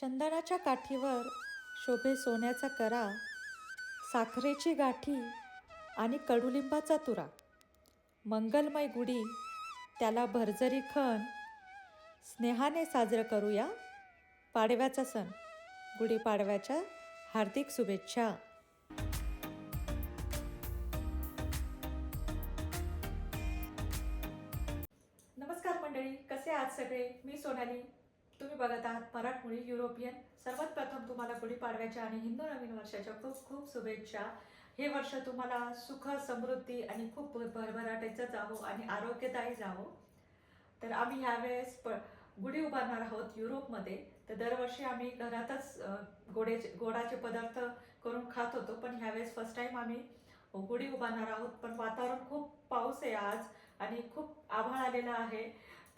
चंदनाच्या काठीवर शोभे सोन्याचा करा साखरेची गाठी आणि कडुलिंबाचा तुरा. मंगलमय गुढी त्याला भरजरी खण. स्नेहाने साजरं करूया पाडव्याचा सण. गुढीपाडव्याच्या हार्दिक शुभेच्छा. नमस्कार मंडळी कसे आहात सगळे? मी सोनाली. तुम्ही बघत आहात मराठमोळी युरोपियन. सर्वात प्रथम तुम्हाला गुढीपाडव्याच्या आणि हिंदू नवीन वर्षाच्या खूप खूप शुभेच्छा. हे वर्ष तुम्हाला सुख समृद्धी आणि खूप भरभराटेचं जावो आणि आरोग्यदायी जावो. तर आम्ही ह्यावेळेस प गुढी उभारणार आहोत युरोपमध्ये. तर दरवर्षी आम्ही घरातच अ, गोडेचे गोडाचे पदार्थ करून खात होतो. पण ह्यावेळेस फर्स्ट टाईम आम्ही गुढी उभारणार आहोत. पण वातावरण खूप पाऊस आहे आज आणि खूप आभाळ आलेला आहे.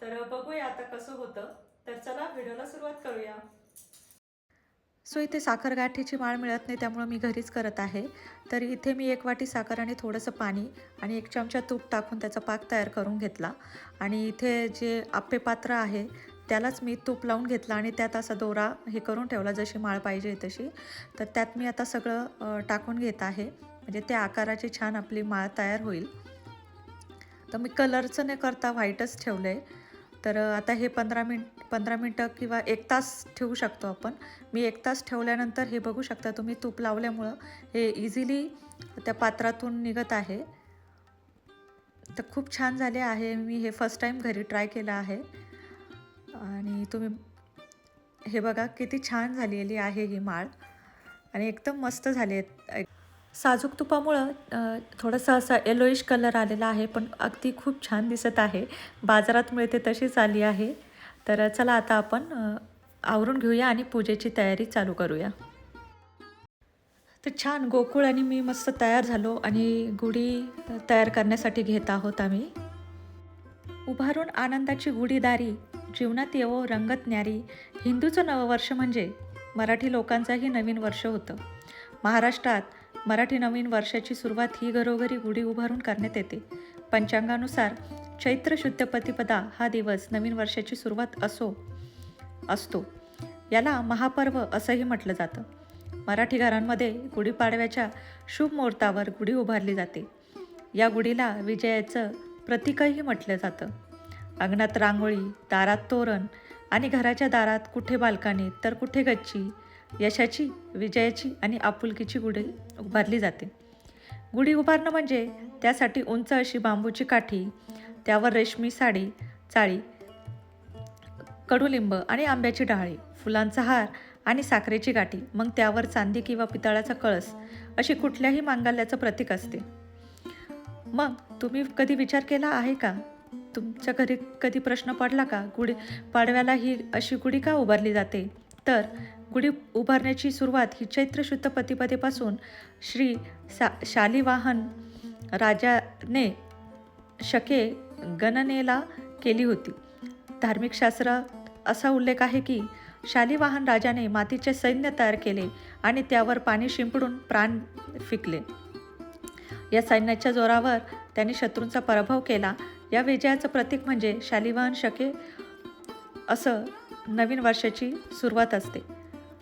तर बघूया आता कसं होतं. तर चला व्हिडिओला सुरुवात करूया. सो इथे साखर गाठीची माळ मिळत नाही त्यामुळं मी घरीच करत आहे. तर इथे मी एक वाटी साखर आणि थोडंसं पाणी आणि एक चमचा तूप टाकून त्याचा पाक तयार करून घेतला. आणि इथे जे आप्पे पात्र आहे त्यालाच मी तूप लावून घेतला आणि त्यात असा दोरा हे करून ठेवला जशी माळ पाहिजे तशी. तर त्यात मी आता सगळं टाकून घेत आहे. म्हणजे त्या आकाराची छान आपली माळ तयार होईल. तर मी कलरचं न करता व्हाईटच ठेवलं आहे तर आता हे पंधरा मिनिट पंधरा मिनटं किंवा एक तास ठेवू शकतो आपण. मी एक तास ठेवल्यानंतर हे बघू शकता तुम्ही तूप लावल्यामुळं हे इझिली त्या पात्रातून निघत आहे. तर खूप छान झाले आहे. मी हे फर्स्ट टाईम घरी ट्राय केलं आहे. आणि तुम्ही हे बघा किती छान झालेली आहे ही माळ. आणि एकदम मस्त झाली आहे साजूक तुपामुळं थोडंसं असा येलोइश कलर आलेला आहे पण अगदी खूप छान दिसत आहे. बाजारात मिळते तशीच आली आहे. तर चला आता आपण आवरून घेऊया आणि पूजेची तयारी चालू करूया. तर छान गोकुळ आणि मी मस्त तयार झालो आणि गुढी तयार करण्यासाठी घेत आहोत आम्ही. उभारून आनंदाची गुढीदारी जीवनात येवो रंगत न्यारी हिंदूचं नववर्ष म्हणजे मराठी लोकांचंही नवीन वर्ष होतं. महाराष्ट्रात मराठी नवीन वर्षाची सुरुवात ही घरोघरी गुढी उभारून करण्यात येते. पंचांगानुसार चैत्र शुद्ध प्रतिपदा हा दिवस नवीन वर्षाची सुरुवात असो असतो. याला महापर्व असंही म्हटलं जातं. मराठी घरांमध्ये गुढीपाडव्याच्या शुभ मुहूर्तावर गुढी उभारली जाते. या गुढीला विजयाचं प्रतीकही म्हटलं जातं. अंगणात रांगोळी दारात तोरण आणि घराच्या दारात कुठे बाल्कनीत तर कुठे गच्ची यशाची विजयाची आणि आपुलकीची गुढी उभारली जाते. गुढी उभारणं म्हणजे त्यासाठी उंच अशी बांबूची काठी त्यावर रेशमी साडी चाळी कडुलिंब आणि आंब्याची डाळी फुलांचा हार आणि साखरेची गाठी मग त्यावर चांदी किंवा पितळाचा कळस अशी कुठल्याही मांगल्याचं प्रतीक असते. मग तुम्ही कधी विचार केला आहे का? तुमच्या घरी कधी प्रश्न पडला का? गुढी पाडव्याला ही अशी गुढी का उभारली जाते? तर गुढी उभारण्याची सुरुवात ही चैत्र शुद्ध प्रतिपदेपासून श्री सा शालिवाहन राजाने शके गणनेला केली होती. धार्मिक शास्त्र असा उल्लेख आहे की शालिवाहन राजाने मातीचे सैन्य तयार केले आणि त्यावर पाणी शिंपडून प्राण फिकले. या सैन्याच्या जोरावर त्यांनी शत्रूंचा पराभव केला. या विजयाचं प्रतीक म्हणजे शालिवाहन शके असं नवीन वर्षाची सुरुवात असते.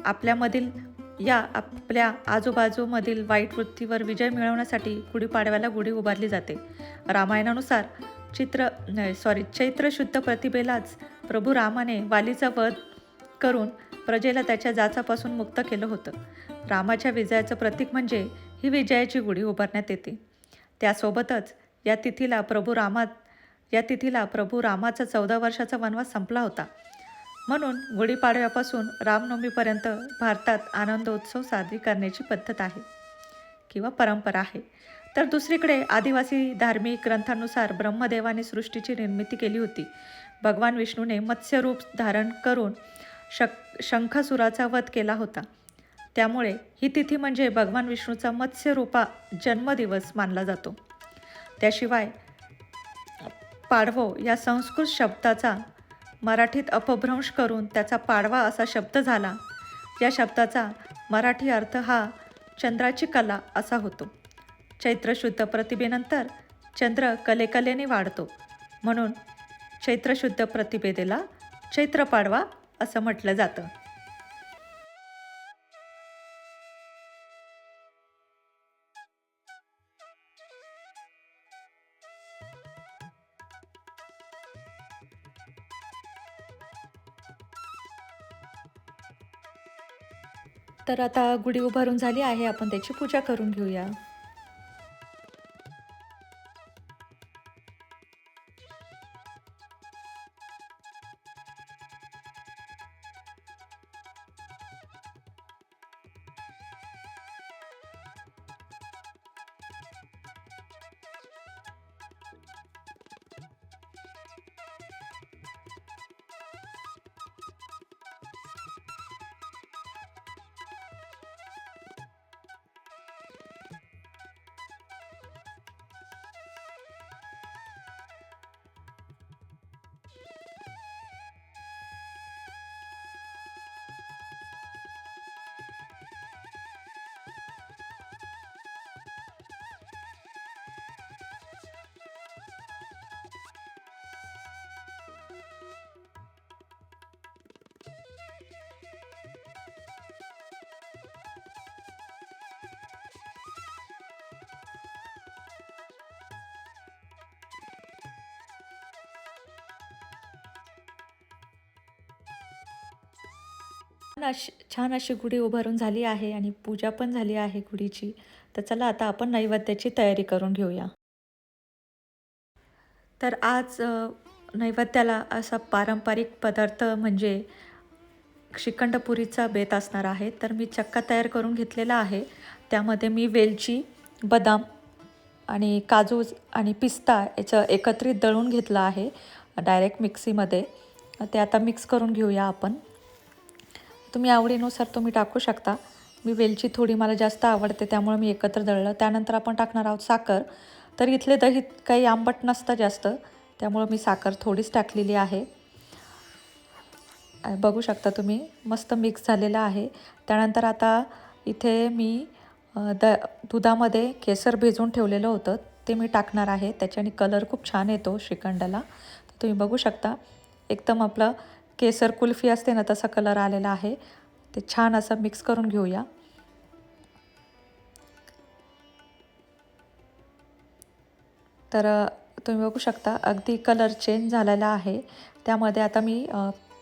आपल्यामधील या आपल्या आजूबाजूमधील वाईट वृत्तीवर विजय मिळवण्यासाठी गुढीपाडव्याला गुढी उभारली जाते. रामायणानुसार चित्र सॉरी चैत्र शुद्ध प्रतिभेलाच प्रभू रामाने वालीचा वध करून प्रजेला त्याच्या जाचापासून मुक्त केलं होतं. रामाच्या विजयाचं प्रतीक म्हणजे ही विजयाची गुढी उभारण्यात येते. त्यासोबतच या तिथीला प्रभू रामा या तिथीला प्रभू रामाचा चौदा वर्षाचा वनवास संपला होता. म्हणून गुढीपाडव्यापासून रामनवमीपर्यंत भारतात आनंदोत्सव साजरी करण्याची पद्धत आहे किंवा परंपरा आहे. तर दुसरीकडे आदिवासी धार्मिक ग्रंथानुसार ब्रह्मदेवाने सृष्टीची निर्मिती केली होती. भगवान विष्णूने मत्स्यरूप धारण करून शक शंखासुराचा वध केला होता. त्यामुळे ही तिथी म्हणजे भगवान विष्णूचा मत्स्यरूपा जन्मदिवस मानला जातो. त्याशिवाय पाडवो या संस्कृत शब्दाचा मराठीत अपभ्रंश करून त्याचा पाडवा असा शब्द झाला. या शब्दाचा मराठी अर्थ हा चंद्राची कला असा होतो. चैत्र शुद्ध प्रतिभेनंतर चंद्र कलेकलेने वाढतो. म्हणून चैत्रशुद्ध प्रतिभेदेला चैत्र पाडवा असं म्हटलं जातं. तर आता गुढी उभारून झाली आहे. आपण त्याची पूजा करून घेऊया. अशी छान अशी गुढी उभारून झाली आहे आणि पूजा पण झाली आहे गुढीची. तर चला आता आपण नैवेद्याची तयारी करून घेऊया. तर आज नैवेद्याला असा पारंपरिक पदार्थ म्हणजे श्रीखंडपुरीचा बेत असणार आहे. तर मी चक्का तयार करून घेतलेला आहे. त्यामध्ये मी वेलची बदाम आणि काजू आणि पिस्ता याचं एकत्रित दळून घेतलं आहे. डायरेक्ट मिक्सीमध्ये. ते आता मिक्स करून घेऊया आपण. तुम्ही आवडीनुसार तुम्ही टाकू शकता. मी वेलची थोडी मला जास्त आवडते त्यामुळे मी एकत्र दळलं. त्यानंतर आपण टाकणार आहोत साखर. तर इथले दही काही आंबट नसतं जास्त त्यामुळं मी साखर थोडीच टाकलेली आहे. बघू शकता तुम्ही मस्त मिक्स झालेलं आहे. त्यानंतर आता इथे मी द दुधामध्ये केसर भिजून ठेवलेलं होतं ते मी टाकणार आहे. त्याच्याने कलर खूप छान येतो श्रीखंडाला. तुम्ही बघू शकता एकदम आपलं केसर कुल्फी असते ना तसा कलर आलेला आहे. ते छान असं मिक्स करून घेऊया. तर तुम्ही बघू शकता अगदी कलर चेंज झालेला आहे. त्यामध्ये आता मी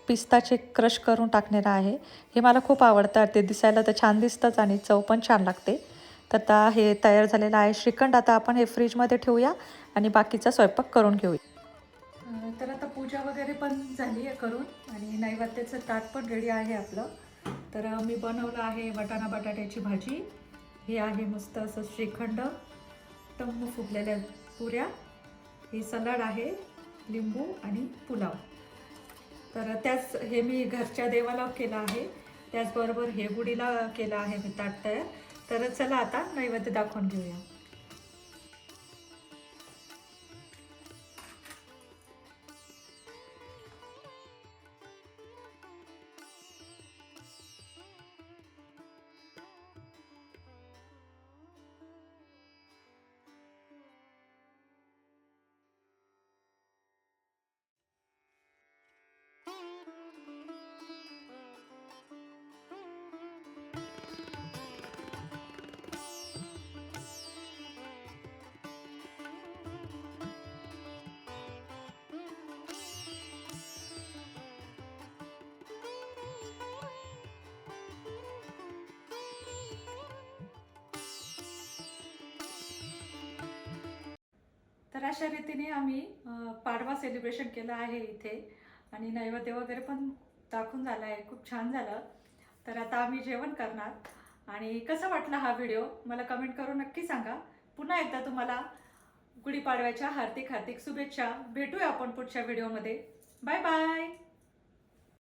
पिस्ताचे क्रश करून टाकणार आहे. हे मला खूप आवडतं. ते दिसायला तर छान दिसतंच आणि चव पण छान लागते. तर आता हे तयार झालेलं आहे. श्रीखंड आता आपण हे फ्रीजमध्ये ठेवूया आणि बाकीचा स्वयंपाक करून घेऊया. तर आता पूजा वगैरे पण झाली आहे करून. आणि नैवेद्याचं ताट पण रेडी आहे आपलं. तर मी बनवलं आहे वटाणा बटाट्याची भाजी. हे आहे मस्त असं श्रीखंड. टम्म फुगलेल्या पुऱ्या. हे सलाड आहे लिंबू आणि पुलाव. तर त्याच हे मी घरच्या देवाला केलं आहे. त्याचबरोबर हे गुढीला केलं आहे मी ताट तयार. तर चला आता नैवेद्य दाखवून घेऊया. तर अशा रीतीने आम्ही पाडवा सेलिब्रेशन केलं आहे इथे. आणि नैवेद्य वगैरे पण दाखवून झाला आहे. खूप छान झालं. तर आता आम्ही जेवण करणार. आणि कसा वाटला हा व्हिडिओ मला कमेंट करून नक्की सांगा. पुन्हा एकदा तुम्हाला गुढीपाडव्याच्या हार्दिक हार्दिक शुभेच्छा. भेटूया आपण पुढच्या व्हिडिओमध्ये बाय बाय